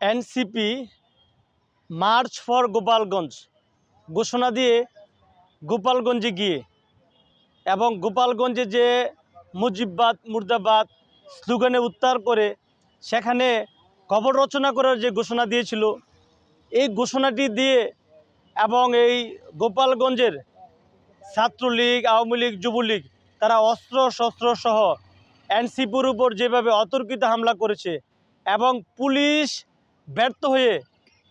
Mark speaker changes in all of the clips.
Speaker 1: NCP March for Gopalganj ঘোষণা দিয়ে গোপালগঞ্জে গিয়ে এবং গোপালগঞ্জে যে মুজিববাদ, মুর্দাবাদ স্লোগানে উত্তার করে সেখানে কবর রচনা করার যে ঘোষণা দিয়েছিল, এই ঘোষণাটি দিয়ে এবং এই গোপালগঞ্জের ছাত্রলীগ, আওয়ামী লীগ, যুবলীগ তারা অস্ত্র, শস্ত্র সহ এনসিপির উপর যেভাবে অতর্কিত হামলা করেছে এবং পুলিশ ব্যর্থ হয়ে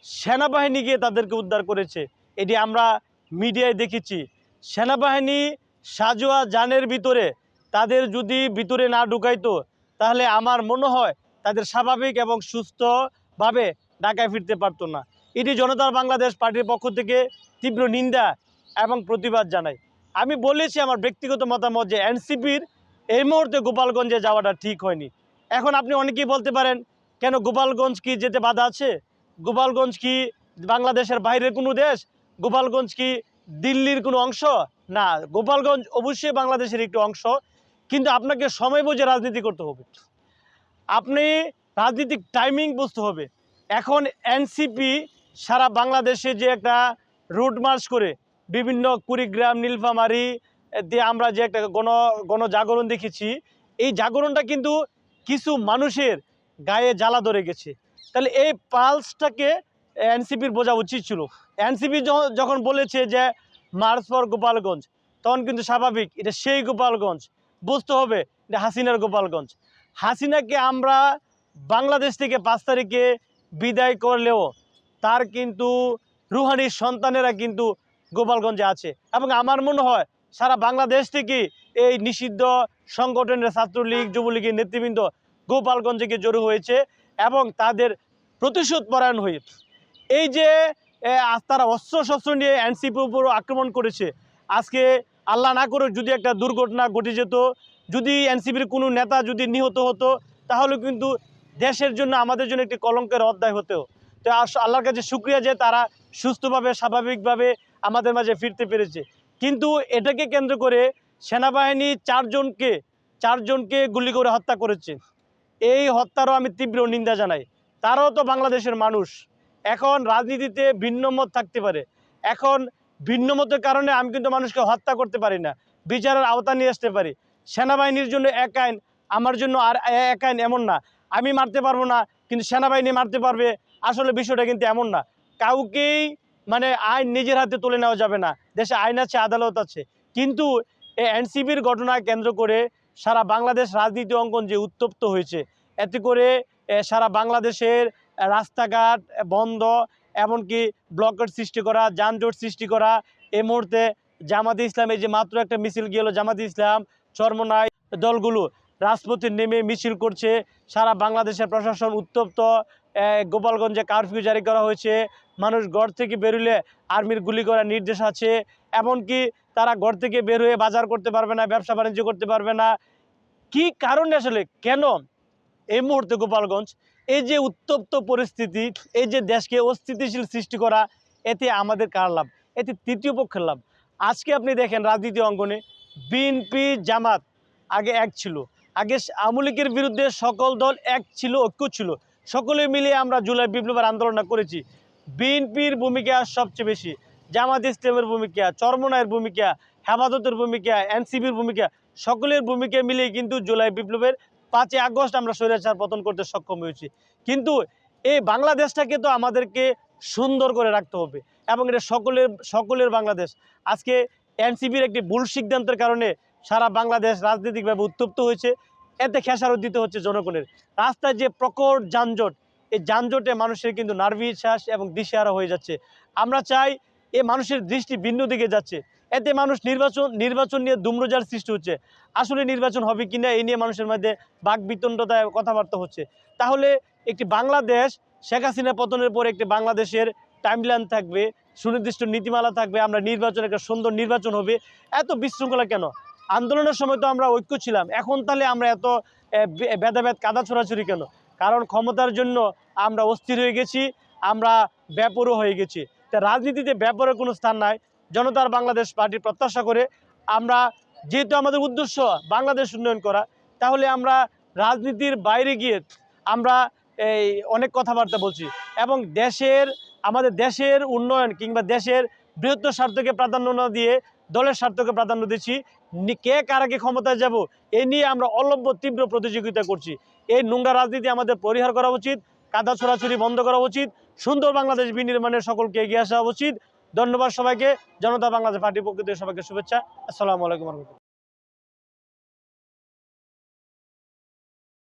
Speaker 1: সেনাবাহিনী গিয়ে তাদেরকে উদ্ধার করেছে। এটি আমরা মিডিয়ায় দেখেছি। সেনাবাহিনী সাজোয়া যানের ভিতরে তাদের যদি ভিতরে না ঢুকাইতো, তাহলে আমার মনে হয় তাদের স্বাভাবিক এবং সুস্থভাবে ঢাকায় ফিরতে পারতো না। এটি জনতার বাংলাদেশ পার্টির পক্ষ থেকে তীব্র নিন্দা এবং প্রতিবাদ জানাই। আমি বলেছি আমার ব্যক্তিগত মতামত যে এনসিপির এই মুহূর্তে গোপালগঞ্জে যাওয়াটা ঠিক হয়নি। এখন আপনি অনেকেই বলতে পারেন কেন গোপালগঞ্জ কি যেতে বাধা আছে? গোপালগঞ্জ কি বাংলাদেশের বাইরের কোনো দেশ? গোপালগঞ্জ কি দিল্লির কোনো অংশ? না, গোপালগঞ্জ অবশ্যই বাংলাদেশের একটি অংশ। কিন্তু আপনাকে সময় বুঝে রাজনীতি করতে হবে। আপনি রাজনীতিক টাইমিং বুঝতে হবে। এখন এনসিপি সারা বাংলাদেশে যে একটা রুট মার্চ করে, বিভিন্ন কুড়িগ্রাম, নীলফামারি দিয়ে আমরা যে একটা গণ, গণজাগরণ দেখেছি, এই জাগরণটা কিন্তু কিছু মানুষের গায়ে জ্বালা ধরে গেছে। তাহলে এই পালসটাকে এনসিপির বোঝা উচিত ছিল। এনসিপি যখন বলেছে যে মার্চ ফর গোপালগঞ্জ, তখন কিন্তু স্বাভাবিক এটা সেই গোপালগঞ্জ। বুঝতে হবে এটা হাসিনার গোপালগঞ্জ। হাসিনাকে আমরা বাংলাদেশ থেকে পাঁচ তারিখে বিদায় করলেও তার কিন্তু রুহানির সন্তানেরা কিন্তু গোপালগঞ্জে আছে। এবং আমার মনে হয় সারা বাংলাদেশ থেকে এই নিষিদ্ধ সংগঠনের ছাত্রলীগ, যুবলীগের নেতৃবৃন্দ গোপালগঞ্জে গিয়ে জড়ো হয়েছে এবং তাদের প্রতিশোধ পরায়ণ হয়ে এই যে তারা অস্ত্র শস্ত্র নিয়ে এনসিপির উপর আক্রমণ করেছে, আজকে আল্লাহ না করে যদি একটা দুর্ঘটনা ঘটে যেত, যদি এনসিপির কোনো নেতা যদি নিহত হতো, তাহলে কিন্তু দেশের জন্য আমাদের জন্য একটি কলঙ্কের অধ্যায় হতো। তো আল্লাহর কাছে শুক্রিয়া যে তারা সুস্থভাবে, স্বাভাবিকভাবে আমাদের মাঝে ফিরতে পেরেছে। কিন্তু এটাকে কেন্দ্র করে সেনাবাহিনী চারজনকে চারজনকে গুলি করে হত্যা করেছে। এই হত্যারও আমি তীব্র নিন্দা জানাই। তারাও তো বাংলাদেশের মানুষ। এখন রাজনীতিতে ভিন্ন মত থাকতে পারে। এখন ভিন্ন মতের কারণে আমি কিন্তু মানুষকে হত্যা করতে পারি না। বিচারের আওতা নিয়ে আসতে পারি। সেনাবাহিনীর জন্য এক আইন, আমার জন্য আর এক আইন এমন না। আমি মারতে পারব না, কিন্তু সেনাবাহিনী মারতে পারবে। আসলে বিষয়টা কিন্তু এমন না। কাউকেই মানে আইন নিজের হাতে তুলে নেওয়া যাবে না। দেশে আইন আছে, আদালত আছে। কিন্তু এই এনসিবির ঘটনা কেন্দ্র করে সারা বাংলাদেশ রাজনীতি অঙ্গন যে উত্তপ্ত হয়েছে, এতে করে সারা বাংলাদেশের রাস্তাঘাট বন্ধ, এমনকি ব্লকের সৃষ্টি করা, যানজট সৃষ্টি করা এই মুহূর্তে জামাতে ইসলাম, এই যে মাত্র একটা মিছিল গেল জামাতে ইসলাম, চরমনাই দলগুলো রাজপথে নেমে মিছিল করছে, সারা বাংলাদেশের প্রশাসন উত্তপ্ত গোপালগঞ্জে কারফিউ জারি করা হয়েছে মানুষ ঘর থেকে বেরোলে আর্মির গুলি করার নির্দেশ আছে। এমনকি তারা ঘর থেকে বের হয়ে বাজার করতে পারবে না, ব্যবসা বাণিজ্য করতে পারবে না। কি কারণে আসলে? কেন? এই মুহূর্তে গোপালগঞ্জ, এই যে উত্তপ্ত পরিস্থিতি, এই যে দেশকে অস্থিতিশীল সৃষ্টি করা, এতে আমাদের কার লাভ? এতে তৃতীয় পক্ষের লাভ। আজকে আপনি দেখেন রাজনীতি অঙ্গনে বিএনপি জামাত আগে এক ছিল। আগে আওয়ামী লীগের বিরুদ্ধে সকল দল এক ছিল, ঐক্য ছিল। সকলে মিলে আমরা জুলাই বিপ্লবের আন্দোলনটা করেছি। বিএনপির ভূমিকা সবচেয়ে বেশি, জামাত ইসলামের ভূমিকা চরমনায়ের ভূমিকা, হেফাজতের ভূমিকা এনসিবির ভূমিকা, সকলের ভূমিকা মিলে কিন্তু জুলাই বিপ্লবের পাঁচই আগস্ট আমরা স্বৈরাচার পতন করতে সক্ষম হয়েছি। কিন্তু এই বাংলাদেশটাকে তো আমাদেরকে সুন্দর করে রাখতে হবে এবং এটা সকলের সকলের বাংলাদেশ। আজকে এনসিবির একটি ভুল সিদ্ধান্তের কারণে সারা বাংলাদেশ রাজনৈতিকভাবে উত্তপ্ত হয়েছে, এতে খেসারত দিতে হচ্ছে জনগণের। রাস্তায় যে প্রকট যানজট এই যানজটে মানুষের কিন্তু নার্ভিশ্বাস এবং দিশেহারা হয়ে যাচ্ছে। আমরা চাই এ মানুষের দৃষ্টি ভিন্ন দিকে যাচ্ছে। এতে মানুষ নির্বাচন নির্বাচন নিয়ে দুম্রজার সৃষ্টি হচ্ছে। আসলে নির্বাচন হবে কি না, এই নিয়ে মানুষের মধ্যে বাক বিতণ্ডতায় কথাবার্তা হচ্ছে। তাহলে একটি বাংলাদেশ, শেখ হাসিনা পতনের পরে একটি বাংলাদেশের টাইমলাইন থাকবে, সুনির্দিষ্ট নীতিমালা থাকবে, আমরা নির্বাচন একটা সুন্দর নির্বাচন হবে। এত বিশৃঙ্খলা কেন? আন্দোলনের সময় তো আমরা ঐক্য ছিলাম। এখন তাহলে আমরা এত ভেদাভেদ কাদা ছোড়াছুরি কেন? কারণ ক্ষমতার জন্য আমরা অস্থির হয়ে গেছি, আমরা ব্যাপরও হয়ে গেছি। তা রাজনীতিতে ব্যাপারের কোনো স্থান নাই, জনতার বাংলাদেশ পার্টি প্রত্যাশা করে আমরা, যেহেতু আমাদের উদ্দেশ্য বাংলাদেশ উন্নয়ন করা, তাহলে আমরা রাজনীতির বাইরে গিয়ে আমরা এই অনেক কথাবার্তা বলছি। এবং দেশের, আমাদের দেশের উন্নয়ন কিংবা দেশের বৃহত্তর স্বার্থকে প্রাধান্য না দিয়ে দলের স্বার্থকে প্রাধান্য দিচ্ছি। কে কার আগে ক্ষমতায় যাব, এ নিয়ে আমরা অলভ্য তীব্র প্রতিযোগিতা করছি। এই নোংরা রাজনীতি আমাদের পরিহার করা উচিত, কাদা ছোড়াছুরি বন্ধ করা উচিত, সুন্দর বাংলাদেশ বিনির্মাণের সকলকে এগিয়ে আসা উচিত। ধন্যবাদ সবাইকে, জনতা বাংলাদেশ পার্টির পক্ষ থেকে সবাইকে শুভেচ্ছা। আসসালামু আলাইকুম